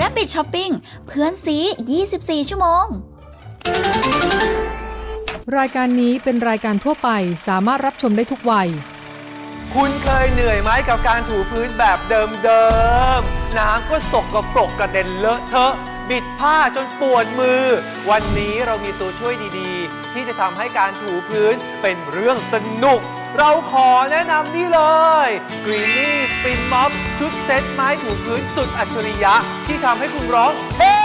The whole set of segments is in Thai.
Rabbit Shopping เพื่อนซี 24 ชั่วโมง รายการนี้เป็นรายการทั่วไปสามารถรับชมได้ทุกวัย คุณเคยเหนื่อยไหมกับการถูพื้นแบบเดิมๆ น้ำก็สกปรกกระเด็นเลอะเทอะ บิดผ้าจนปวดมือ วันนี้เรามีตัวช่วยดีๆ ที่จะทำให้การถูพื้นเป็นเรื่องสนุก เราขอแนะนำนี่เลย Greeny Spin Mop ชุดเซ็ตไม้ถูพื้นสุดอัจฉริยะ ที่ทำให้คุณร้อง เฮ้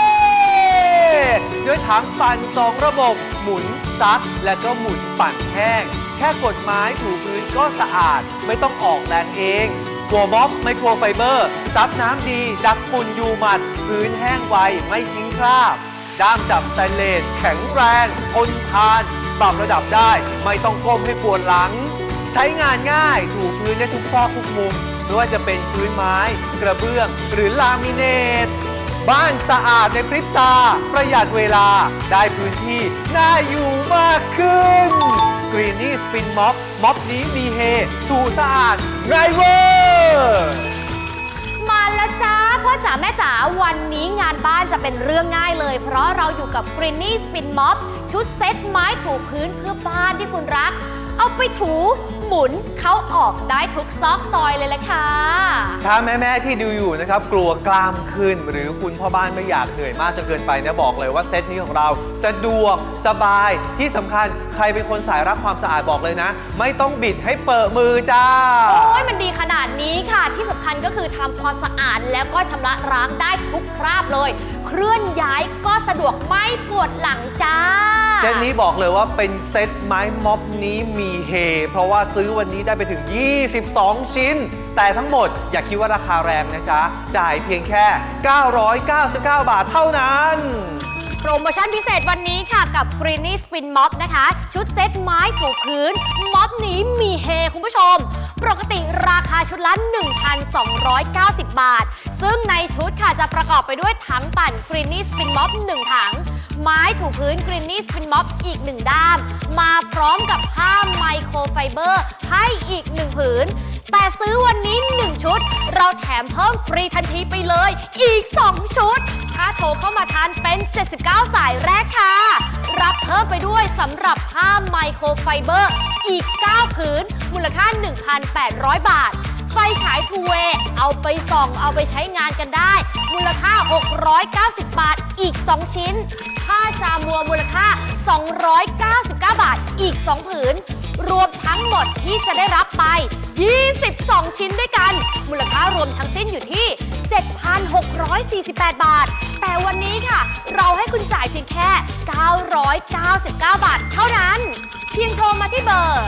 ด้วยถังปั่นสองระบบ หมุนซัก และก็หมุนปั่นแห้ง แค่กดไม้ถูพื้นก็สะอาด ไม่ต้องออกแรงเองกัวม็อกไมโครไฟเบอร์ซับน้ำดี ดักฝุ่นยูมัด พื้นแห้งไว ไม่ทิ้งคราบ ด้ามจับสแตนเลสแข็งแรง ทนทาน ปรับระดับได้ ไม่ต้องก้มให้ปวดหลัง ใช้งานง่ายถูพื้นได้ทุกซอกทุกมุมไม่ว่าจะเป็นพื้นไม้ กระเบื้อง หรือลามิเนต บ้านสะอาดในพริบตา ประหยัดเวลาได้พื้นที่น่าอยู่มากขึ้นกรีนนี่สปินม็อบม็อบนี้มีเฮถูสะอาดง่ายเวอร์มาแล้วจ้าพ่อจ๋าแม่จ๋าวันนี้งานบ้านจะเป็นเรื่องง่ายเลย เพราะเราอยู่กับ g r e e n y Spin Mop ชุดเซ็ตไม้ถูพื้นเพื่อบ้านที่คุณรัก เอาไปถูหมุนเขาออกได้ทุกซอกซอยเลยแหละค่ะ ถ้าแม่ ๆ ที่ดูอยู่นะครับ กลัวกล้ามขึ้น หรือคุณพ่อบ้านไม่อยากเหนื่อยมากจนเกินไปนะบอกเลยว่าเซตนี้ของเราสะดวกสบายที่สำคัญใครเป็นคนสายรักความสะอาดบอกเลยนะ ไม่ต้องบิดให้เปิดมือจ้า โอ้ยมันดีขนาดนี้ค่ะ ที่สำคัญก็คือทำความสะอาดแล้วก็ชำระล้างได้ทุกคราบเลย เคลื่อนย้ายก็สะดวกไม่ปวดหลังจ้า เซตนี้บอกเลยว่าเป็นเซตไม้ม็อบนี้มีเฮ เพราะว่าซื้อวันนี้ได้ไปถึง 22 ชิ้น แต่ทั้งหมดอย่าคิดว่าราคาแรงนะจ๊ะ จ่ายเพียงแค่ 999 บาทเท่านั้นโปรโมชั่นพิเศษวันนี้ค่ะกับ g r e e n y Spin Mop นะคะ ชุดเซ็ตไม้ถูพื้นม็อบนี้มีเฮคุณผู้ชม ปกติราคาชุดละ 1,290 บาท ซึ่งในชุดค่ะจะประกอบไปด้วยถังปั่น g r e e n y Spin Mop 1ถัง ไม้ถูพื้น g r e e n y Spin Mop อีก1ด้าม มาพร้อมกับผ้าไมโครไฟเบอร์ให้อีก1ผืน แต่ซื้อวันนี้ 1 ชุด เราแถมเพิ่มฟรีทันทีไปเลย อีก 2 ชุด ถ้าโทรเข้ามาทานเป็น 79 สายแรกค่ะ รับเพิ่มไปด้วยสำหรับผ้าไมโครไฟเบอร์อีก 9 ผืน มูลค่า 1,800 บาท ไฟฉายทูเวย์เอาไปส่องเอาไปใช้งานกันได้ มูลค่า 690 บาทอีก 2 ชิ้น ผ้าชามัวมูลค่า 299 บาทอีก 2 ผืน รวมทั้งหมดที่จะได้รับไป 22 ชิ้นด้วยกัน มูลค่ารวมทั้งสิ้นอยู่ที่ 7,648 บาท แต่วันนี้ค่ะ เราให้คุณจ่ายเพียงแค่ 999 บาทเท่านั้น เพียงโทรมาที่เบอร์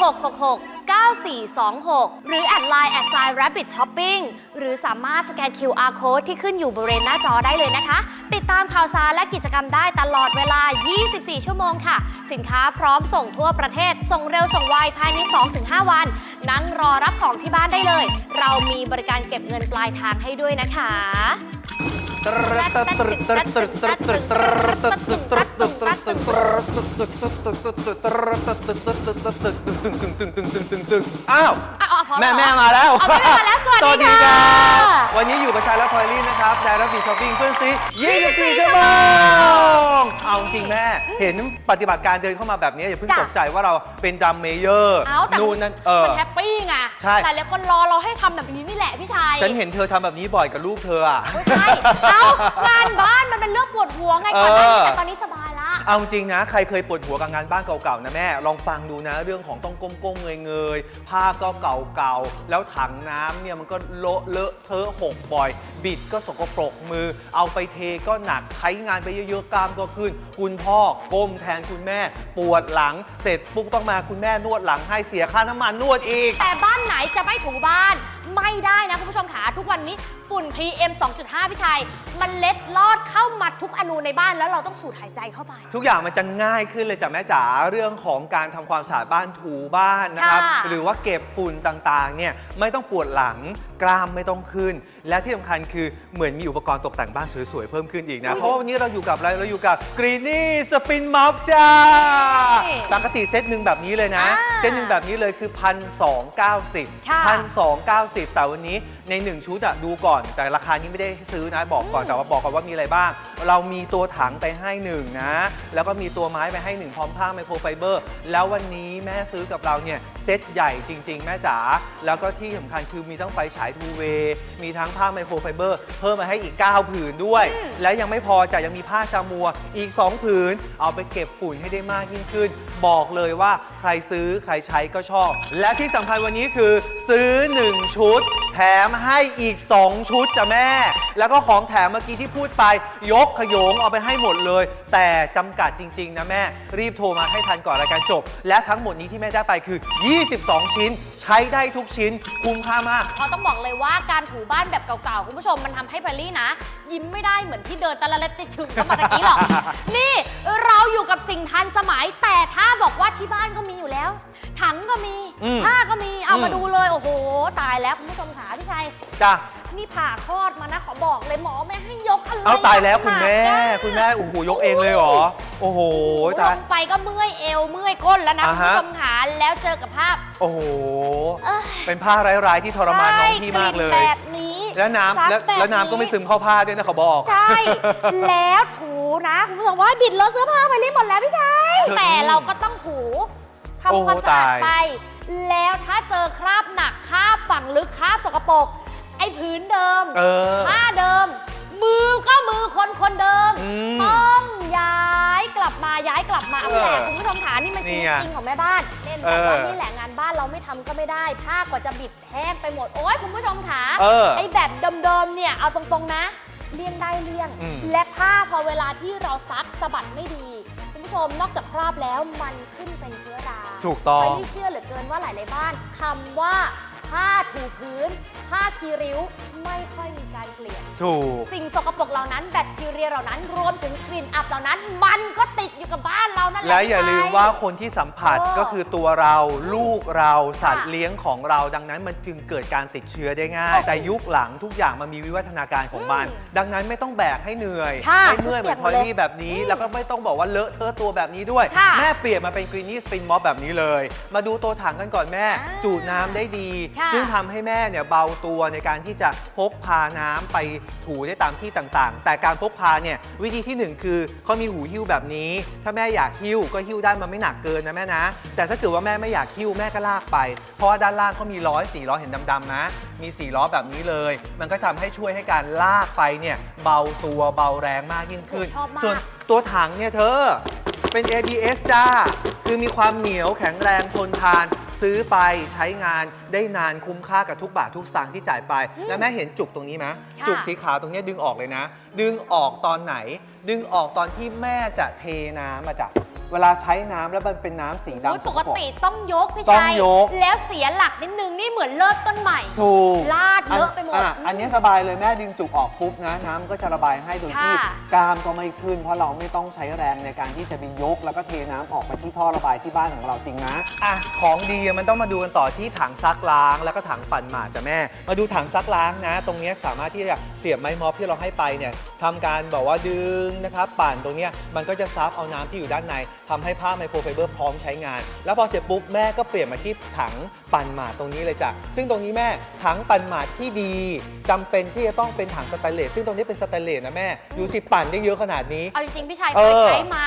02 666 9426 หรือแอดไลน์แอดไซน์ Rabbit Shopping หรือสามารถสแกน QR Code ที่ขึ้นอยู่บริเวณหน้าจอได้เลยนะคะ ติดตามข่าวสารและกิจกรรมได้ตลอดเวลา 24 ชั่วโมงค่ะ สินค้าพร้อมส่งทั่วประเทศ ส่งเร็วส่งไวภายใน 2-5 วันนั่งรอรับของที่บ้านได้เลย เรามีบริการเก็บเงินปลายทางให้ด้วยนะคะอ้าวอะเอาพอแม่ล้วแม่มาแล้วเอาแม่แม่มาแล้วสวัสดีค่ะรับวันนี้อยู่กับชายและพลอยลี่นะครับไดรับบีช้อปปิ้งเพื่อนซี24ชั่วโมงเอาจริงแม่เห็นปฏิบัติการเดินเข้ามาแบบนี้อย่าเพิ่งจ้ะตกใจว่าเราเป็นดัมเมเยอร์เอาแต่นู่นนั่นเออมันแฮปปี้ไงใช่ แต่หลายคนรอเราให้ทำแบบนี้นี่แหละพี่ชายฉันเห็นเธอทำแบบนี้บ่อยกับลูกเธออะ โอ้ยใช่ เอ้างานบ้านมันเป็นเรื่องปวดหัวไงก่อนหน้านี้เออ แต่ตอนนี้สบายละ เอาจริงนะ ใครเคยปวดหัวกับงานบ้านเก่าๆนะแม่ ลองฟังดูนะ เรื่องของต้องก้มๆเงยๆผ้าก็เก่าๆแล้วถังน้ำเนี่ยมันก็เลอะเลอะเทอะหกบ่อย บิดก็สกปรกมือ เอาไปเทก็หนักใช้งานไปเยอะๆกล้ามก็ขึ้น คุณพ่อก้มแทนคุณแม่ ปวดหลังเสร็จปุ๊บต้องมาคุณแม่นวดหลังให้เสียค่าน้ำมันนวดอีก แต่บ้านไหนจะไม่ถูบ้านไม่ได้นะคุณผู้ชมขาทุกวันนี้ฝุ่น PM 2.5 พี่ชัย มันเล็ดลอดเข้ามาทุกอนูในบ้านแล้วเราต้องสูดหายใจเข้าไปทุกอย่างมันจะง่ายขึ้นเลยจ้ะแม่จ๋าเรื่องของการทำความสะอาดบ้านถูบ้านนะครับ ค่ะ หรือว่าเก็บฝุ่นต่างๆเนี่ยไม่ต้องปวดหลัง กล้ามไม่ต้องขึ้น และที่สำคัญคือเหมือนมีอุปกรณ์ตกแต่งบ้านสวยๆ เพิ่มขึ้นอีกนะ เพราะว่าวันนี้เราอยู่กับอะไรเราอยู่กับกรีนี่สปินม็อบจ้าปกติเซตหนึ่งแบบนี้เลยนะ อ่าเซตหนึ่งแบบนี้เลยคือพันสองเก้าสิบค่ะ พันสองเก้าสิบแต่วันนี้ใน1ชุดอะดูก่อนแต่ราคานี้ไม่ได้ให้ซื้อนะบอกก่อนแต่ว่าบอกก่อนว่ามีอะไรบ้าง เรามีตัวถังไปให้หนึ่งนะ แล้วก็มีตัวไม้ไปให้หนึ่งพร้อมผ้าไมโครไฟเบอร์ แล้ววันนี้แม่ซื้อกับเราเนี่ยเซตใหญ่จริง ๆ แม่จ๋าแล้วก็ที่สำคัญคือมีทั้งไฟฉายทูเวย์มีทั้งผ้าไมโครไฟเบอร์ เพิ่มมาให้อีก 9 ผืนด้วย อืม และยังไม่พอจะยังมีผ้าชามัวอีก 2 ผืน เอาไปเก็บฝุ่นให้ได้มากยิ่งขึ้น บอกเลยว่าใครซื้อใครใช้ก็ชอบ และที่สำคัญวันนี้คือซื้อ 1 ชุดแถมให้อีก 2 ชุดจ้ะแม่ แล้วก็ของแถมเมื่อกี้ที่พูดไป ยกขยงเอาไปให้หมดเลย แต่จำกัดจริง ๆ นะแม่ รีบโทรมาให้ทันก่อนรายการจบ และทั้งหมดนี้ที่แม่ได้ไปคือ 22 ชิ้น ใช้ได้ทุกชิ้น คุ้มค่ามาก เพราะต้องบอกเลยว่าการถูบ้านแบบเก่าๆ คุณผู้ชมมันทำให้แพรลี่นะ ยิ้มไม่ได้เหมือนที่เดินตะละเล็ดติดชึงก็มาตะกี้หรอก นี่เราอยู่กับสิ่งทันสมัย แต่ถ้าบอกว่าที่บ้านก็มีอยู่แล้ว ถังก็มี อืมผ้าก็มีเอามาอืม ดูเลย โอ้โห ตายแล้วคุณผู้ชมขาพี่ชัย จ้ะ นี่ผ่าคลอดมานะ ขอบอกเลยหมอไม่ให้ยกอะไรเอาตายแล้วคุณแม่ หนักอะคุณแม่โอ้โหยกเองเลยเหรอ โอ้โหลตายงไปก็เมื่อยเอวเมื่อยก้นแล้วนะอ่าคุณฮะ ผู้ชมขาแล้วเจอกับภาพ โอ้โห เอ้ยเป็นผ้าร้ายๆที่ทรมานน้องพี่มากเลใช่ยลิ่นแบบนี้แล้วน้ำซักแล้วบบแล้วน้ำก็ไม่ซึมเข้าผ้าด้วยนะเขาบอก ใช่ แล้วถูนะคุณผู้ชมว่าบิดเลอะเสื้อผ้าไปรีบหมดแล้วพี่ชัยเธอแต่เราก็ต้องถูโอ้ทำความสะอาดตาย ไป แล้วถ้าเจอคราบหนักคราบฝังลึกคราบสกปรกไอ้พื้นเดิมเออ ผ้าเดิม มือก็มือคนคนเดิม อืมต้องย้ายกลับมาย้ายกลับมาเอาเออแหละคุณผู้ชมขานี่มันชีวิตนี่ไงจริงของแม่บ้านเล่นเอแต่อว่านี่แหละงานบ้านเราไม่ทำก็ไม่ได้ผ้ากว่าจะบิดแห้งไปหมดโอ้ยคุณผู้ชมขา เออ ไอ้แบบเดิมๆ เนี่ย เอาตรงๆ นะ เลี่ยงได้เลี่ยง อืม และผ้าพอเวลาที่เราซักสะบัดไม่ดี คุณผู้ชมนอกจากคราบแล้วมันขึ้นเป็นเชื้อราถูกต้องไปที่เชื่อ เกินว่าหลายๆบ้านคำว่า ผ้าถูพื้น ผ้าคีริ้ว ไม่ค่อยมีการเปลี่ยน ถูก สิ่งสกปรกเหล่านั้นแบคทีเรียเหล่านั้นรวมถึงกลิ่นอับเหล่านั้น มันก็ติดอยู่กับบ้านเรานั่นแหละและอย่าลืมพี่ชัว่าคนที่สัมผัสเออก็คือตัวเราลูกเราสัตว์ค่ะเลี้ยงของเราดังนั้นมันจึงเกิดการติดเชื้อได้ง่าย แต่ยุคหลังทุกอย่างมันมีวิวัฒนาการของมันอืมดังนั้นไม่ต้องแบกให้เหนื่อยค่ะไม่เมื่อยเหมือนพอลลี่แบบนี้อืมแล้วก็ไม่ต้องบอกว่าเลอะเทอะตัวแบบนี้ด้วย ค่ะ แม่เปลี่ยนมาเป็นกรีนี่สปินม็อบแบบนี้เลย มาดูตัวถังกันก่อนแม่ อ่า จูดน้ำได้ดีค่ะซึ่งทำให้แม่เนี่ยเบาตัวในการที่จะพกพาน้ำไปถูได้ตามที่ต่างๆ แต่การพกพาเนี่ยวิธีที่หนึ่งคือเขามีหูหิ้วแบบนี้ ถ้าแม่อยากหิ้วก็หิ้วได้มันไม่หนักเกินนะแม่นะ แต่ถ้าเกิดว่าแม่ไม่อยากหิ้วแม่ก็ลากไป เพราะว่าด้านล่างเขามีล้อสี่ล้อเห็นดำๆนะ มีสี่ล้อแบบนี้เลย มันก็ทำให้ช่วยให้การลากไปเนี่ยเบาตัวเบาแรงมากยิ่งขึ้น ชอบมาก ส่วนตัวถังเนี่ยเธอเป็น ABS จ้า คือมีความเหนียวแข็งแรงทนทาน ซื้อไปใช้งานได้นานคุ้มค่ากับทุกบาททุกสตางค์ที่จ่ายไปอืมแล้วแม่เห็นจุกตรงนี้ไหมค่ะ จุกสีขาวตรงเนี้ยดึงออกเลยนะ ดึงออกตอนไหน ดึงออกตอนที่แม่จะเทน้ำมาจาก เวลาใช้น้ำแล้วมันเป็นน้ำสีโอ้ยดำปกติต้องยกพี่ต้อชังยยก แล้วเสียหลักนิดนึงนี่เหมือนเริ่มต้นใหม่ ถูกลาดเลอะไปหมดะอันนี้สบายเลยแม่ดึงจุกออกปุ๊บนะน้ำก็จะระบายให้โดยที่ค่ะกล้ามก็ไม่ขึ้น เพราะเราไม่ต้องใช้แรงในการที่จะไปยก แล้วก็เทน้ำออกไปที่ท่อระบายที่บ้านของเราจริงนะอะของดีมันต้องมาดูกันต่อที่ถังซักล้าง แล้วก็ถังปั่นหมาดจ้ะแม่ มาดูถังซักล้างนะ ตรงเนี้ยสามารถที่จะเสียบไม้ม็อบที่เราให้ไปเนี่ยทำการบอกว่าดึงนะครับปั่นตรงเนี้ยมันก็จะซับเอาน้ำที่อยู่ด้านใน ทำให้ผ้าไมโครไฟเบอร์พร้อมใช้งาน แล้วพอเสร็จปุ๊บแม่ก็เปลี่ยนมาที่ถังปั่นหมาดตรงนี้เลยจ้ะซึ่งตรงนี้แม่ถังปั่นหมาดที่ดีจำเป็นที่จะต้องเป็นถังสแตนเลสซึ่งตรงนี้เป็นสแตนเลสนะแม่ดูสิปั่นได้เยอะขนาดนี้ เอาจริงๆพี่ชัยเอเคอยใช้มา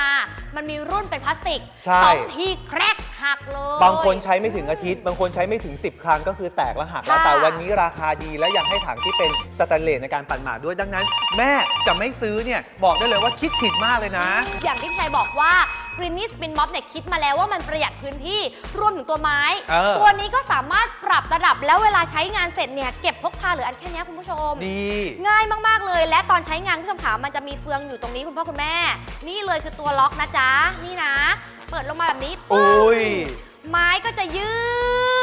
มันมีรุ่นเป็นพลาสติกใช่ สองทีแครกหักเลย บางคนใช้ไม่ถึงอาทิตย์ บางคนใช้ไม่ถึง 10 ครั้งก็คือแตกแล้วหักแล้วค่ะ แต่วันนี้ราคาดีและยังให้ถังที่เป็นสแตนเลสในการปั่นหมาดด้วยดังนั้น แม่จะไม่ซื้อเนี่ยบอกได้เลยว่าคิดผิดมากเลยนะ อย่างที่พี่ชัยบอกว่า g r e e n i e Spin Mob เนี่ยคิดมาแล้วว่ามันประหยัดพื้นที่รวมถึงตัวไม้ เออ ตัวนี้ก็สามารถปรับระดับแล้วเวลาใช้งานเสร็จเนี่ยเก็บพกพาเหลืออันแค่เนี้ยคุณผู้ชม ดี ง่ายมาก ๆ เลย และตอนใช้งานคุณผู้ชมขามันจะมีเฟืองอยู่ตรงนี้คุณพ่อคุณแม่ นี่เลยคือตัวล็อกนะจ๊ะ นี่นะ เปิดลงมาแบบนี้โอ้ปึ้งยไม้ก็จะยื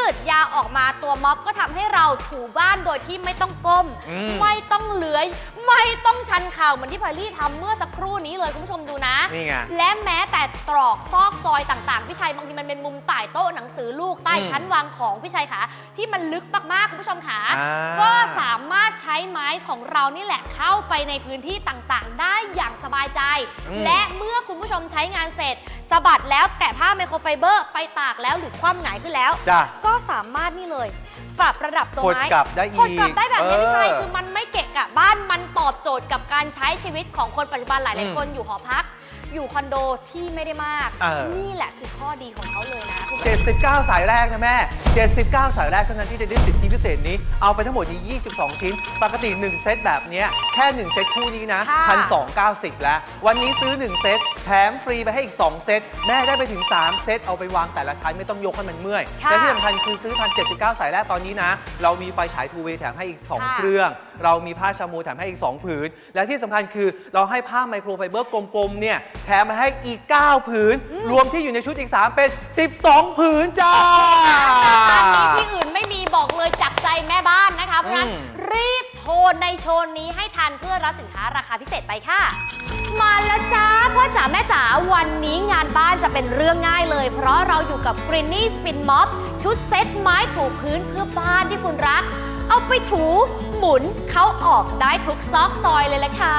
ดดยาวออกมาตัวม็อบก็ทำให้เราถูบ้านโดยที่ไม่ต้องก้มอืมไม่ต้องเลื้อย ไม่ต้องชันเข่าเหมือนที่พอลลี่ทำเมื่อสักครู่นี้เลยคุณผู้ชมดูนะนี่ไงและแม้แต่ตรอกซอกซอยต่างๆพี่ชัยบางทีมันเป็นมุมใต้โต๊ะหนังสือลูกใต้อืมชั้นวางของพี่ชัยค่ะที่มันลึกมากๆคุณผู้ชมค่ะอ่าก็สามารถใช้ไม้ของเรานี่แหละเข้าไปในพื้นที่ต่างๆ ได้อย่างสบายใจอืมและเมื่อคุณผู้ชมใช้งานเสร็จสะบัดแล้วแกะผ้าไมโครไฟเบอร์ไปตากแล้วหรือคว่ำหงายขึ้นแล้วจ้ะก็สามารถนี่เลยปรับระดับตัวกดไม้กลับได้อีกกดกลับได้แบบนี้พี่ชัยเออคือมันไม่เกะกะบ้านมันตอบโจทย์กับการใช้ชีวิตของคนปัจจุบันหลายอืม ๆคนอยู่หอพัก อยู่คอนโดที่ไม่ได้มาก เออ นี่แหละคือข้อดีของเขาเลยนะคุณผู้ชม 79 สายแรกนะแม่ 79 สายแรกเท่านั้นที่จะได้สิทธิพิเศษนี้ เอาไปทั้งหมดนี้22 ชิ้น ปกติ 1 เซตแบบเนี้ยแค่ 1 เซตคู่นี้นะค่ะ1,290แล้ว วันนี้ซื้อ 1 เซต แถมฟรีไปให้อีก 2 เซต แม่ได้ไปถึง 3 เซต เอาไปวางแต่ละชั้นไม่ต้องยกให้มันเมื่อย ค่ะและที่สำคัญคือซื้อทัน 79 สายแรกตอนนี้นะ เรามีไฟฉายทูเวย์แถมให้อีก 2 ค่ะ เครื่อง เรามีผ้าชามูแถมให้อีก 2 ผืน และที่สำคัญคือเราให้ผ้าไมโครไฟเบอร์กลมๆเนี่ยแถมมาให้อีก 9 ผืน รวมที่อยู่ในชุดอีก 3 เป็น 12 ผืนจ้าอันนี้ที่อื่นไม่มีบอกเลยจากใจแม่บ้านนะคะ เพราะฉะนั้นอืม รีบโทรในโชว์นี้ให้ทันเพื่อรับสินค้าราคาพิเศษไปค่ะ มาแล้วจ้าพ่อจ๋าแม่จ๋าวันนี้งานบ้านจะเป็นเรื่องง่ายเลย เพราะเราอยู่กับ g r e e n y Spin Mop ชุดเซ็ตไม้ถูพื้นเพื่อบ้านที่คุณรัก เอาไปถู หมุนเขาออกได้ทุกซอกซอยเลยแหละค่ะ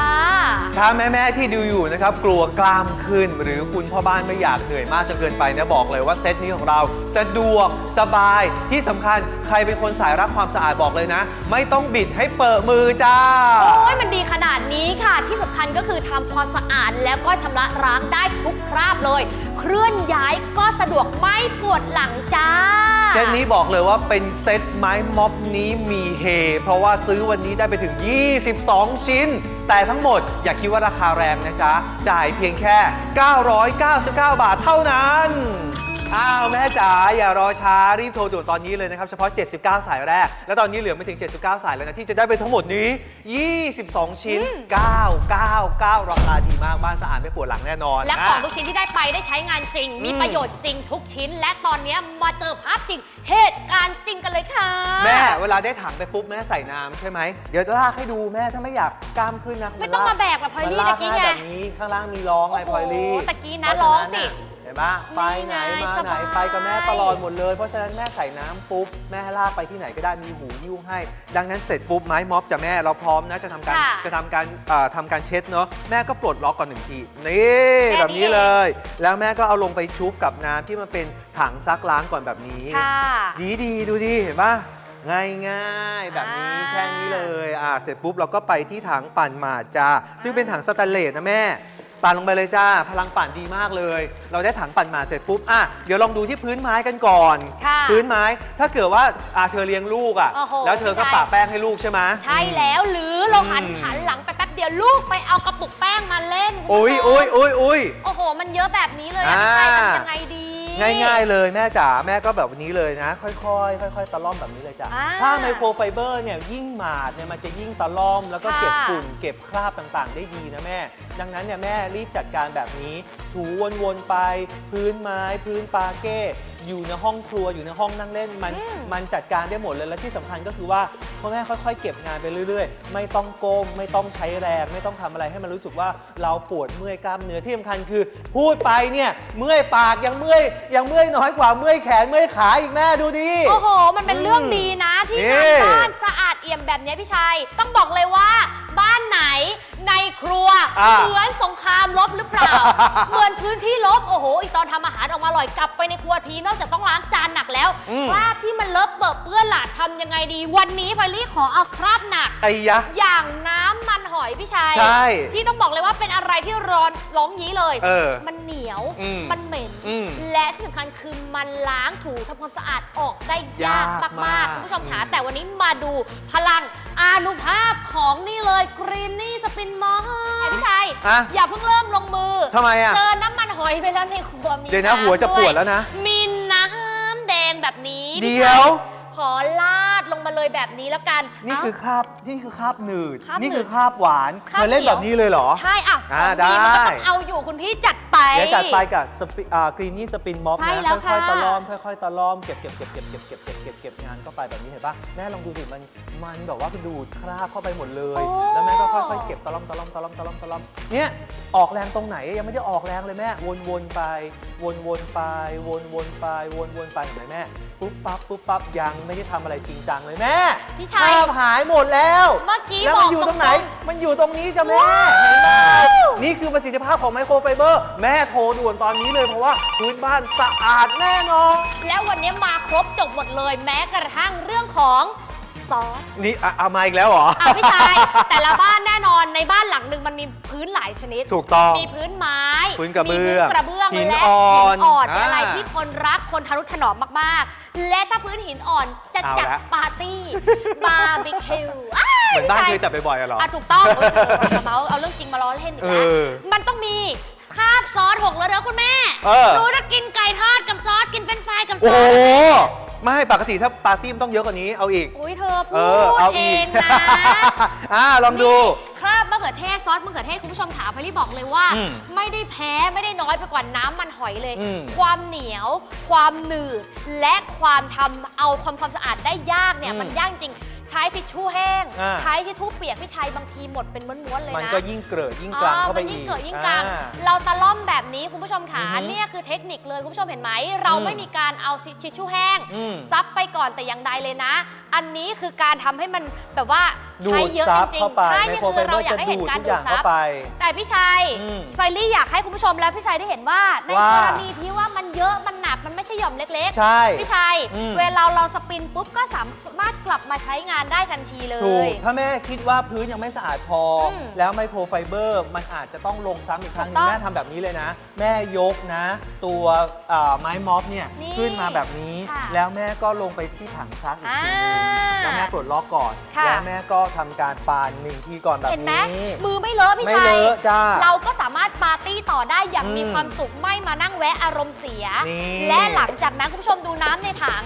ถ้าแม่ ๆ ที่ดูอยู่นะครับ กลัวกล้ามขึ้น หรือคุณพ่อบ้านไม่อยากเหนื่อยมากจนเกินไปเนี่ยบอกเลยว่าเซตนี้ของเราสะดวกสบายที่สำคัญใครเป็นคนสายรักความสะอาดบอกเลยนะ ไม่ต้องบิดให้เปิดมือจ้า โอ้ยมันดีขนาดนี้ค่ะ ที่สำคัญก็คือทำความสะอาดแล้วก็ชำระล้างได้ทุกคราบเลย เคลื่อนย้ายก็สะดวกไม่ปวดหลังจ้า เซตนี้บอกเลยว่าเป็นเซตไม้ม็อบนี้มีเฮ เพราะว่าซื้อวันนี้ได้ไปถึง 22 ชิ้น แต่ทั้งหมดอย่าคิดว่าราคาแรงนะจ๊ะ จ่ายเพียงแค่ 999 บาทเท่านั้น อ้าวแม่จ๋าอย่ารอช้ารีบโทรด่วนตอนนี้เลยนะครับ เฉพาะ 79 สายแรก แล้วตอนนี้เหลือไม่ถึง 79 สายแล้วนะ ที่จะได้ไปทั้งหมดนี้ 22 ชิ้น 999 ราคาดีมาก บ้านสะอาดไม่ปวดหลังแน่นอนและนะของทุกชิ้นที่ได้ไปได้ใช้งานจริง มีอืมประโยชน์จริงทุกชิ้น และตอนนี้มาเจอภาพจริง เหตุการณ์จริงกันเลยค่ะ แม่เวลาได้ถังไปปุ๊บแม่ใส่น้ำใช่ไหมเดี๋ยวจะลากให้ดูแม่ถ้าไม่อยากกล้ามขึ้นนะไม่ต้องมาแบกแบบพลอยลี่มันลาตะกี้ไงแบบนี้ข้างล่างมีร้องไงโอ้โหพลอยลี่ตะกี้นะเพาฉร้องสิะเห็นปะไปไหนนี่ไงมาสไหนบาย ไปกับแม่ตลอดหมดเลย เพราะฉะนั้นแม่ใส่น้ำปุ๊บ แม่ลากไปที่ไหนก็ได้มีหูยิ้วให้ ดังนั้นเสร็จปุ๊บไม้ม็อบจะแม่เราพร้อมนะจะทำการค่ะจะทำการเอ่อทำการเช็ดเนาะแม่ก็ปลดล็อกก่อนหนึ่งทีนี่แค่นี้แบบนี้เองเลย แล้วแม่ก็เอาลงไปชุบกับน้ำที่มันเป็นถังซักล้างก่อนแบบนี้ ค่ะ ดีดีดูดีเห็นปะง่ายง่ายๆ แบบนี้อ่าแค่นี้เลยอ่าเสร็จปุ๊บเราก็ไปที่ถังปั่นหมาดจ้าซึ่งเป็นถังสแตนเลสนะแม่ ปั่นลงไปเลยจ้า พลังปั่นดีมากเลย เราได้ถังปั่นหมาดเสร็จปุ๊บอะเดี๋ยวลองดูที่พื้นไม้กันก่อน ค่ะพื้นไม้ถ้าเกิดว่าอ่าเธอเลี้ยงลูกอะ โอ้โหแล้วเธอก็ใช่ ปะแป้งให้ลูกใช่ไหม ใช่แล้วหรือเราหันอืม หันหลังไปแป๊บเดียวลูกไปเอากระปุกแป้งมาเล่นคุณโอ้ยผู้ชมโอ้ยโอ้ยโอ้ย โอ้โห มันเยอะแบบนี้เลยอะอ่า พี่ชัยทำยังไงดี ง่ายๆเลยแม่จ๋าแม่ก็แบบนี้เลยนะ ค่อยๆค่อย ๆ ตะล่อมแบบนี้เลยจ้ะอ่าถ้าไมโครไฟเบอร์เนี่ยยิ่งหมาดเนี่ยมันจะยิ่งตะล่อม แล้วก็เก็บค่ะฝุ่นเก็บคราบต่างๆ ได้ดีนะแม่ ดังนั้นเนี่ยแม่รีบจัดการแบบนี้ถูวนๆไป พื้นไม้ พื้นปาเก้ อยู่ในห้องครัวอยู่ในห้องนั่งเล่นมันอืมมันจัดการได้หมดเลยและที่สำคัญก็คือว่าพ่อแม่ค่อยๆ เก็บงานไปเรื่อยๆ ไม่ต้องก้มไม่ต้องใช้แรง ไม่ต้องทำอะไรให้มันรู้สึกว่าเราปวดเมื่อยกล้ามเนื้อที่สำคัญคือ พูดไปเนี่ยเมื่อยปากยังเมื่อยยังเมื่อยน้อยกว่าเมื่อยแขนเมื่อยขาอีกแม่ดูดิ โอ้โห มันเป็นเรื่องดีนะที่นี่ งานบ้านสะอาดเอี่ยมแบบนี้พี่ชัย ต้องบอกเลยว่าบ้านไหนในครัว อ่า เหมือนสงครามลบหรือเปล่า เหมือนพื้นที่ลบโอ้โหอีกตอนทำอาหารออกมาอร่อยกลับไปในครัวทีนอกจากต้องล้างจานหนักแล้วอืม คราบที่มันเลอะเปิดเปื้อนหลาดทำยังไงดี วันนี้พอลลี่ขอเอาคราบหนัก ไอ้ยะ อย่างน้ำมันหอยพี่ชัยใช่ที่ต้องบอกเลยว่าเป็นอะไรที่ร้อนร้องยี้เลย เออมันเหนียวอืมมันเหม็น อืมและที่สำคัญคือมันล้างถูทำความสะอาดออกได้ยากยากมามากกๆคุณผู้ชมขาแต่วันนี้มาดูพลัง อานุภาพของนี่เลยกรีนนี่สปินมอพี่ชัยอะอย่าเพิ่งเริ่มลงมือทำไมอะเจอน้ำมันหอยไปแล้วในครัวมีเดี๋ยวนะำหัวจะปวดแล้วนะ มีน้ำแดงแบบนี้พี่เดี๋ยวชัขอลาดลงมาเลยแบบนี้แล้วกันนี่เอ้าคือคราบนี่คือคราบหนืด คราบหนืดนี่คือคราบหวานคราบเธอเล่นเขียวแบบนี้เลยเหรอใช่อะอ่าของดีมันก็ได้ ต้องเอาอยู่คุณพี่จัดไป เดี๋ยวจัดไปกับสปิอ่ากรีนี่สปินม็อบใช่นะแล้วค่อยๆค่ะ ตะล่อมค่อยๆตะล่อมเก็บเก็บเก็บเก็บเก็บเก็บเก็บเก็บเก็บงานเข้าไปแบบนี้เห็นปะแม่ลองดูสิมันมันแบบว่าดูดคราบเข้าไปหมดเลย แล้วแม่ก็ค่อยๆเก็บตะล่อมตะล่อมตะล่อมตะล่อมตะล่อมเนี่ยออกแรงตรงไหนยังไม่ได้ออกแรงเลยแม่วนๆไป วนๆไป วนๆไป วนๆไปเห็นไหมแม่ปุ๊บปั๊บปุ๊บปั๊บยังไม่ได้ทำอะไรจริงจังเลยแม่พี่คชัยราบหายหมดแล้ว เมื่อกี้แล้วบมัอนกอยู่ตรงไหนๆมันอยู่ตรงนี้จ้ะแม่ เห็นไหม นี่คือประสิทธิภาพของไมโครไฟเบอร์ แม่โทรด่วนตอนนี้เลยเพราะว่าพื้นบ้านสะอาดแน่นอน แล้ววันนี้มาครบจบหมดเลย แม้กระทั่งเรื่องของ ซอสนี่อะเอามาอีกแล้วเหรออะพี่ชายแต่ละบ้านแน่นอนในบ้านหลังหนึ่งมันมีพื้นหลายชนิด ถูกต้อง มีพื้นไม้พื้นกระเบื้องมีพื้นกระเบื้องหินและอ่อนหินอ่อนเป็นอ่าอะไรที่คนรักคนทะนุถนอมมากๆ และถ้าพื้นหินอ่อนจะเอาจัดละ ปาร์ตี้บาร์บีคิวเหมือนบ้านเคยจับบ่อยๆอะเหรอ อะถูกต้องเออเออเอามาเมาส์เอาเรื่องจริงมาล้อเล่นอีกเอแล้วอมันต้องมี คราบซอสหกแล้วเด้อคุณแม่เออ หนูจะกินไก่ทอดกับซอสกินเฟรนช์ฟรายกับซโอ้อโห สไม่ปกติถ้าปาร์ตี้มันต้องเยอะกว่านี้เอาอีก อุ้ยเธอเอพูอดเอาเออีก งนะ อ่าลองดู นี่คราบมะเขือเทศซอสมะเขือเทศคุณผู้ชมขาพลี่บอกเลยว่า อืมไม่ได้แพ้ไม่ได้น้อยไปกว่าน้ำมันหอยเลย อืมความเหนียว ความหนืด และความทำเอาความความสะอาดได้ยากเนี่ย อืมมันยากจริง ใช้ทิชชู่แห้ง อ่า ใช้ทิชชู่เปียกพี่ชัยบางทีหมดเป็นม้วนๆเลยนะ มันก็ยิ่งเกลือยิ่งกลางเข้าไปมันอียิ่งกเกิดยิ่งกลางอ่า เราตะล่อมแบบนี้คุณผู้ชมขาอือฮึเนี่ยคือเทคนิคเลยคุณผู้ชมเห็นไหม เราอืมไม่มีการเอาทิชชู่แห้ง อืมซับไปก่อนแต่อย่างใดเลยนะ อันนี้คือการทำให้มันแบบว่าดูใช้ดเยอะซัจบริงเข้าๆไปใช่ไมนี่โครคืไฟอเบอเราร์อยากจะให้ดูเห็นดการทุกดูอดย่างซัเข้าบ ไป แต่พี่ชัยอืมไฟลี่อยากให้คุณผู้ชมและพี่ชัยได้เห็นว่าในว่า กรณีที่ว่ามันเยอะมันหนักมันไม่ใช่หย่อมเล็กใช่ๆพี่ชัย อืมเวลาเราสปินปุ๊บก็สามารถกลับมาใช้งานได้ทันทีเลถูก ย ถ้าแม่คิดว่าพื้นยังไม่สะอาดพออมแล้วไมโครไฟเบอร์มันอาจจะต้องลงซ้ำอีกครั้งหถูนึกงต้องแม่ทำแบบนี้เลยนะ แม่ยกนะ ตัวเอ่อไม้ม็อบเนี่ยนี่ขึ้นมาแบบนี้ ค่ะแล้วแม่ก็ลงไปที่ถังซักอีกทีนึงอ่าแล้วแม่ปลดล็อกก่อน ค่ะ แล้วแม่ก็ทำการปานหนึ่งทีก่อนแบบเห็นไหมนี้ มือไม่เลอะพี่ไม่ชัเลยอะจ้า เราก็สามารถปาร์ตี้ต่อได้อย่างอืมมีความสุขไม่มานั่งแวะอารมณ์เสีย นี่ และหลังจากนั้นคุณผู้ชมดูน้ำในถัง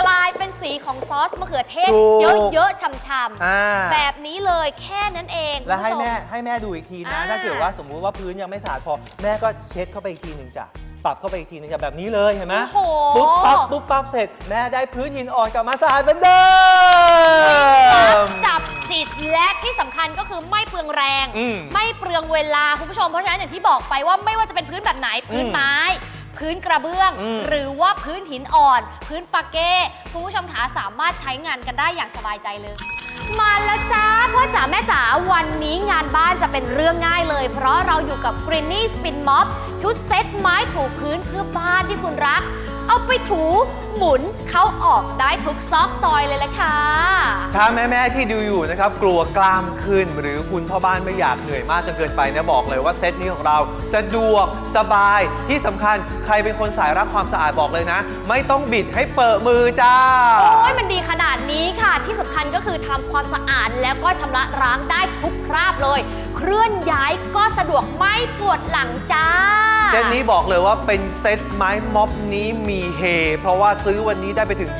กลายเป็นสีของซอสมะเขือเทศ ถูก เยอะๆช่ำอ่าๆแบบนี้เลยแค่นั้นเองแล้วให้คุณผู้ช แม่ให้แม่ดูอีกทีนะ อ่า ถ้าเกิดว่าสมมุติว่าพื้นยังไม่สะอาดพอ แม่ก็เช็ดเข้าไปอีกทีหนึ่งจ้ะปรับเข้าไปอีกทีหนึ่งจ้ะแบบนี้เลยเห็นไหมโอ้โห ปุ๊บปั๊บปุ๊บปั๊บเสร็จ แม่ได้พื้นหินอ่อนกลับมาสะอาดเหมือนเดิม จับจิตและที่สำคัญก็คือไม่เปลืองแรง อืมไม่เปลืองเวลาคุณผู้ชมเพราะฉะนั้นอย่างที่บอกไปว่าไม่ว่าจะเป็นพื้นแบบไหนพื้นอืมไม้ พื้นกระเบื้อง อืม หรือว่าพื้นหินอ่อน พื้นปาเก้คุณผู้ชมขาสามารถใช้งานกันได้อย่างสบายใจเลย มาแล้วจ้าพ่อจ๋าแม่จ๋าวันนี้งานบ้านจะเป็นเรื่องง่ายเลย เพราะเราอยู่กับ g r e e n y Spin Mop ชุดเซ็ตไม้ถูพื้นเพื่อบ้านที่คุณรัก เอาไปถูหมุนเขาออกได้ทุกซอกซอยเลยแหละค่ะ ถ้าแม่ๆที่ดูอยู่นะครับ กลัวกล้ามขึ้น หรือคุณพ่อบ้านไม่อยากเหนื่อยมากจนเกินไปนะบอกเลยว่าเซตนี้ของเราสะดวกสบายที่สำคัญใครเป็นคนสายรักความสะอาดบอกเลยนะ ไม่ต้องบิดให้เปิดมือจ้า โอ้ยมันดีขนาดนี้ค่ะ ที่สำคัญก็คือทำความสะอาดแล้วก็ชำระล้างได้ทุกคราบเลย เคลื่อนย้ายก็สะดวกไม่ปวดหลังจ้าเซตนี้บอกเลยว่าเป็นเซตไม้ม็อบนี้มีเฮ เพราะว่าซื้อวันนี้ได้ไปถึง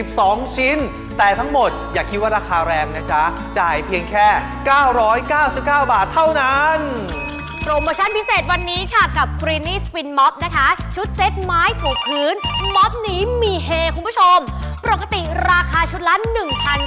22 ชิ้น แต่ทั้งหมดอย่าคิดว่าราคาแรงนะจ๊ะ จ่ายเพียงแค่ 999 บาทเท่านั้นโปรโมชั่นพิเศษวันนี้ค่ะกับ g r e e n y Spin Mop นะคะ ชุดเซ็ตไม้ถูพื้นม็อบนี้มีเฮคุณผู้ชม ปกติราคาชุดละ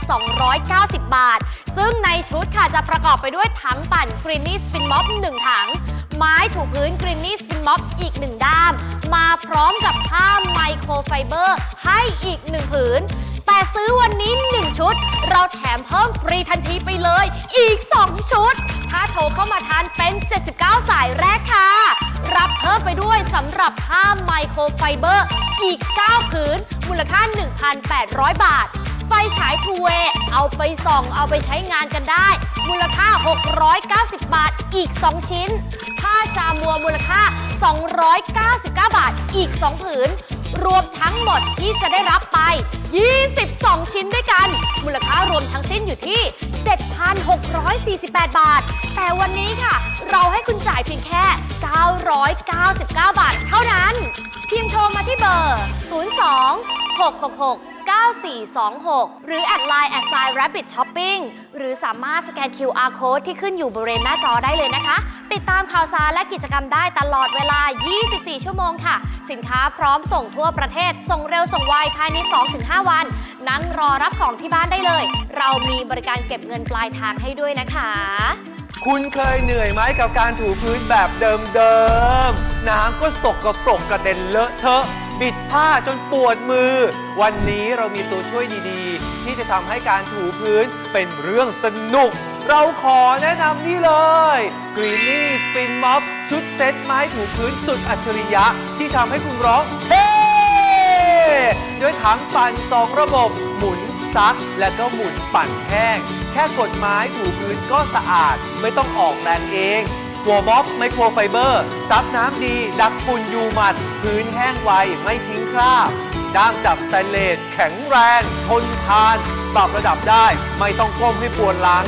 1,290 บาท ซึ่งในชุดค่ะจะประกอบไปด้วยถังปั่น g r e e n y Spin Mop 1ถัง ไม้ถูพื้น g r e e n y Spin Mop อีก 1 ด้าม มาพร้อมกับผ้าไมโครไฟเบอร์ให้อีก 1 ผืน แต่ซื้อวันนี้ 1 ชุด เราแถมเพิ่มฟรีทันทีไปเลยอีก 2 ชุด ถ้าโทรเข้ามาทานเป็น 79 สายแรกค่ะ รับเพิ่มไปด้วยสำหรับผ้าไมโครไฟเบอร์อีก 9 ผืน มูลค่า 1,800 บาทไฟฉายทูเวย์เอาไปส่อง เอาไปใช้งานกันได้ มูลค่า 690 บาทอีก 2 ชิ้น ผ้าชามัวมูลค่า 299 บาทอีก 2 ผืน รวมทั้งหมดที่จะได้รับไป 22 ชิ้นด้วยกัน มูลค่ารวมทั้งสิ้นอยู่ที่ 7,648 บาท แต่วันนี้ค่ะ เราให้คุณจ่ายเพียงแค่ 999 บาท เท่านั้นเพียงโทรมาที่เบอร์ 02 666 9426 หรือ แอดไลน์แอดไซน์ Rabbit Shopping หรือสามารถสแกน QR Code ที่ขึ้นอยู่บริเวณหน้าจอได้เลยนะคะ ติดตามข่าวสารและกิจกรรมได้ตลอดเวลา 24 ชั่วโมงค่ะ สินค้าพร้อมส่งทั่วประเทศ ส่งเร็วส่งไวภายใน 2-5 วัน นั่งรอรับของที่บ้านได้เลย เรามีบริการเก็บเงินปลายทางให้ด้วยนะคะ คุณเคยเหนื่อยไหมกับการถูพื้นแบบเดิมๆ น้ำก็สกปรกกระเด็นเลอะเทอะบิดผ้าจนปวดมือ วันนี้เรามีตัวช่วยดีๆ ที่จะทำให้การถูพื้นเป็นเรื่องสนุก เราขอแนะนำนี่เลย Greeny Spin Mop ชุดเซตไม้ถูพื้นสุดอัจฉริยะ ที่ทำให้คุณร้องเฮ้ด้วยถังปั่นสองระบบหมุนซักและก็หมุนปั่นแห้ง แค่กดไม้ถูพื้นก็สะอาดไม่ต้องออกแรงเอง หัวม็อบไมโครไฟเบอร์ ซับน้ำดี ดักฝุ่นยูหมัด พื้นแห้งไว ไม่ทิ้งคราบ ด้ามจับสแตนเลส แข็งแรง ทนทาน ปรับระดับได้ ไม่ต้องก้มให้ปวดหลัง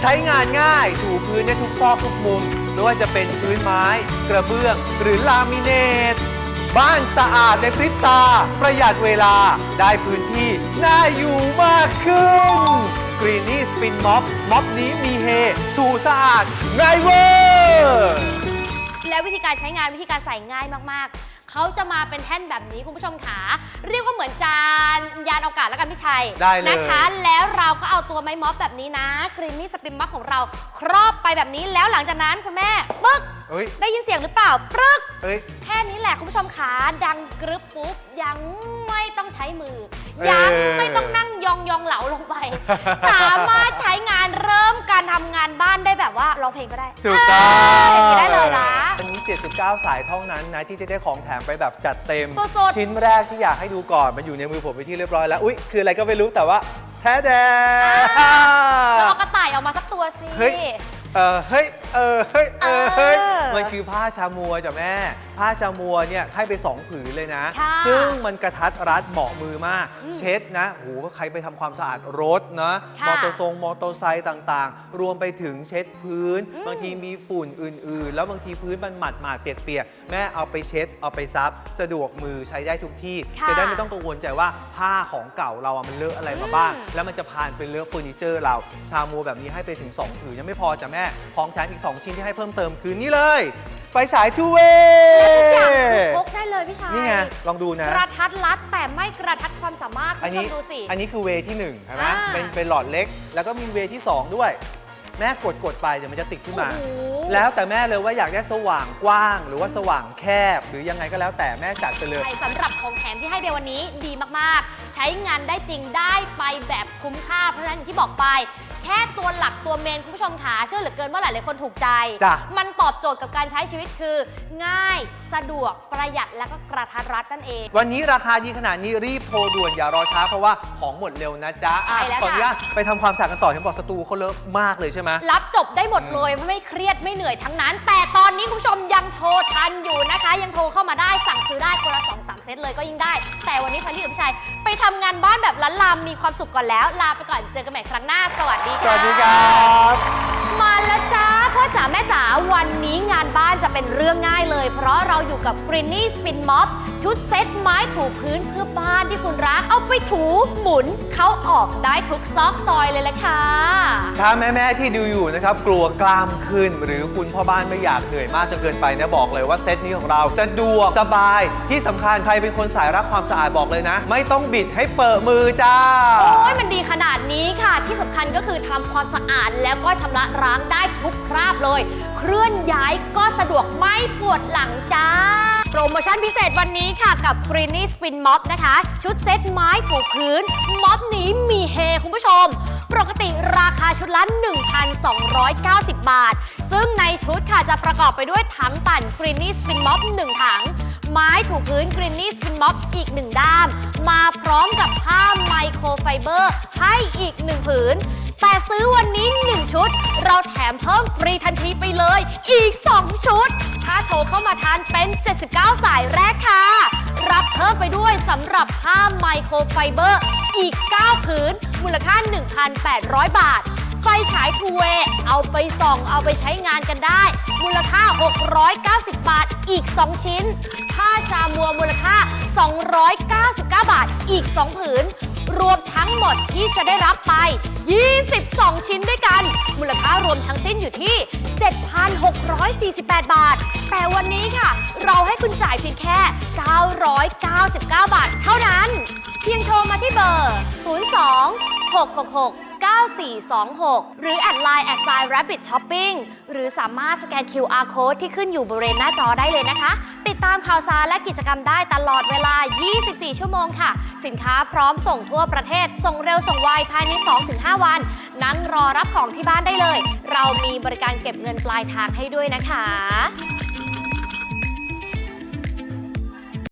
ใช้งานง่าย ถูพื้นได้ทุกซอกทุกมุมไม่ว่าจะเป็นพื้นไม้ กระเบื้อง หรือลามิเนต บ้านสะอาดในพริบตา ประหยัดเวลา ได้พื้นที่ น่าอยู่มากขึ้น กรีนี่สปินม็อบม็อบนี้มีเฮถูสะอาดง่ายเวอร์ แล้ววิธีการใช้งานวิธีการใส่ง่ายมากๆ เขาจะมาเป็นแท่นแบบนี้คุณผู้ชมขาเรียกว่าเหมือนจานยานอากาศแล้วกันพี่ชัยได้เลย นะคะ แล้วเราก็เอาตัวไม้ม็อบแบบนี้นะกรีนนี่สปริมม็อบของเราครอบไปแบบนี้แล้วหลังจากนั้นคุณแม่ปึ๊กเอ้ยได้ยินเสียงหรือเปล่าปึ๊กเอ้ย แค่นี้แหละคุณผู้ชมขาดังกรึบปุ๊บ ยังไม่ต้องใช้มือ เออยังไม่ต้องนั่งยองยองๆเหลาลงไป สามารถใช้งานเริ่มการทำงานบ้านได้แบบว่าร้องเพลงก็ได้ถูกต้องเอย่างนี้ได้เลยนะอันนี้ 79 สายเท่านั้นนะที่จะได้ของแถมไปแบบจัดเต็มสุดๆ ชิ้นแรกที่อยากให้ดูก่อน มันอยู่ในมือผมไปนที่เรียบร้อยแล้ว อุ๊ย คืออะไรก็ไม่รู้แต่ว่า แท้แดง แล้วเอากระต่ายออกมาสักตัวสิ เฮ้ย เออเฮ้ยเออเฮ้ยเออเฮ้ยเออมันคือผ้าชามัวจ้ะแม่ ผ้าชามัวเนี่ยให้ไปสองผืนเลยนะ ค่ะซึ่งมันกระทัดรัดเหมาะมือมาก อืมเช็ดนะโหใครไปทำความสะอาดรถนะค่ะมอเตอร์ทรงมอเตอร์ไซค์ต่างๆ รวมไปถึงเช็ดพื้น อืมบางทีมีฝุ่นอื่น ๆ แล้วบางทีพื้นมันหมาดหมาดๆเปียกๆแม่เอาไปเช็ดเอาไปซับสะดวกมือใช้ได้ทุกที่ ค่ะจะได้ไม่ต้องกังวลใจว่าผ้าของเก่าเราอะมันเลอะอะไรมาบ้าง อืม แล้วมันจะผ่านไปเลอะเฟอร์นิเจอร์เราชามัวแบบนี้ให้ไปถึง2ผืนยังไม่พอจ้ะแม่ของแถมอีก 2 ชิ้นที่ให้เพิ่มเติมคือนี่เลยไฟฉายทูเวทุกอย่างคือพกได้เลยพี่ชายนี่ไงลองดูนะ กระทัดรัดแต่ไม่กระทัดความสามารถคุอัณนผู้ชนี้มดูสิ อันนี้คือเวที่1ใช่ไหมอ่าเป็นเป็นหลอดเล็ก แล้วก็มีเวที่ 2 ด้วย แม่กดกดไปเดี๋ยวมันจะติดขึ้นมา โอ้โห แล้วแต่แม่เลยว่าอยากได้สว่างกว้าง หรือว่าสว่างแคบ หรือยังไงก็แล้วแต่แม่จัดไปเลย ใช่สำหรับของแถมที่ให้เบลวันนี้ดีมาก ๆ ใช้งานได้จริงได้ไปแบบคุ้มค่า เพราะฉะนั้นอย่างที่บอกไป แค่ตัวหลักตัวเมนคุณผู้ชมขาเชื่อเหลือเกินว่าหลายๆคนถูกใจ จ้ะ มันตอบโจทย์กับการใช้ชีวิตคือ ง่ายสะดวกประหยัดแล้วก็กระทัดรัดนั่นเอง วันนี้ราคาดีขนาดนี้รีบโทรด่วนอย่ารอช้าเพราะว่าของหมดเร็วนะจ๊ะอะใช่แล้วขออนุญาตค่ะไปทำความสะอาดกันต่อเห็นบอกสตูเขาเลอะมากเลยใช่ไหม รับจบได้หมดเลยไม่เครียดไม่เหนื่อยทั้งนั้น แต่ตอนนี้คุณผู้ชมยังโทรทันอยู่นะคะ ยังโทรเข้ามาได้สั่งซื้อได้คนละสองสามเซตเลยก็ยิ่งได้ แต่วันนี้พอลี่กับพี่ชัยไปทำงานบ้านแบบล้านลามมีความสุขก่อนแล้ว ลาไปก่อนเจอกันใหม่ครั้งหน้า สวัสดีสค่ะวัสดีครับ มาแล้วจ้า พ่อจ๋าแม่จ๋าวันนี้งานบ้านจะเป็นเรื่องง่ายเลย เพราะเราอยู่กับ g r e e n y Spin Mop ชุดเซ็ตไม้ถูพื้นเพื่อบ้านที่คุณรัก เอาไปถูหมุนเขาออกได้ทุกซอกซอยเลยแหละค่ะ ถ้าแม่ ๆ ที่ดูอยู่นะครับกลัวกล้ามขึ้น หรือคุณพ่อบ้านไม่อยากเหนื่อยมากจนเกินไปนะบอกเลยว่าเซตนี้ของเราสะดวกสบายที่สำคัญใครเป็นคนสายรักความสะอาดบอกเลยนะ ไม่ต้องบิดให้เปิดมือจ้า โอ้ยมันดีขนาดนี้ค่ะ ที่สำคัญก็คือทำความสะอาดแล้วก็ชำระล้างได้ทุกคราบเลย เคลื่อนย้ายก็สะดวกไม่ปวดหลังจ้า โปรโมชั่นพิเศษวันนี้ค่ะกับ g r e e n y Spin Mop นะคะ ชุดเซตไม้ถูพื้นม็อบนี้มีเฮคุณผู้ชม ปกติราคาชุดละ 1,290 บาท ซึ่งในชุดค่ะจะประกอบไปด้วยถังปั่น g r e e n y Spin Mop 1ถัง ไม้ถูพื้น g r e e n y Spin Mop อีก 1 ด้าม มาพร้อมกับผ้าไมโครไฟเบอร์ให้อีก 1 ผืน แต่ซื้อวันนี้ 1 ชุด เราแถมเพิ่มฟรีทันทีไปเลย อีก 2 ชุด ถ้าโทรเข้ามาทานเป็น 79 สายแรกค่ะ รับเพิ่มไปด้วยสำหรับผ้าไมโครไฟเบอร์ อีก 9 ผืน มูลค่า 1,800 บาทไฟฉายทูเวเอาไปส่องเอาไปใช้งานกันได้ มูลค่า 690 บาทอีก 2 ชิ้น ผ้าชามัวมูลค่า 299 บาทอีก 2 ผืน รวมทั้งหมดที่จะได้รับไป 22 ชิ้นด้วยกัน มูลค่ารวมทั้งสิ้นอยู่ที่ 7,648 บาท แต่วันนี้ค่ะ เราให้คุณจ่ายเพียงแค่ 999 บาท เท่านั้น เพียงโทรมาที่เบอร์ 02 666 9426 หรือแอดไลน์แอดไซน์ Rabbit Shopping หรือสามารถสแกน QR Code ที่ขึ้นอยู่บริเวณหน้าจอได้เลยนะคะ ติดตามข่าวสารและกิจกรรมได้ตลอดเวลา 24 ชั่วโมงค่ะ สินค้าพร้อมส่งทั่วประเทศ ส่งเร็วส่งไวภายใน 2-5 วัน นั่งรอรับของที่บ้านได้เลย เรามีบริการเก็บเงินปลายทางให้ด้วยนะคะ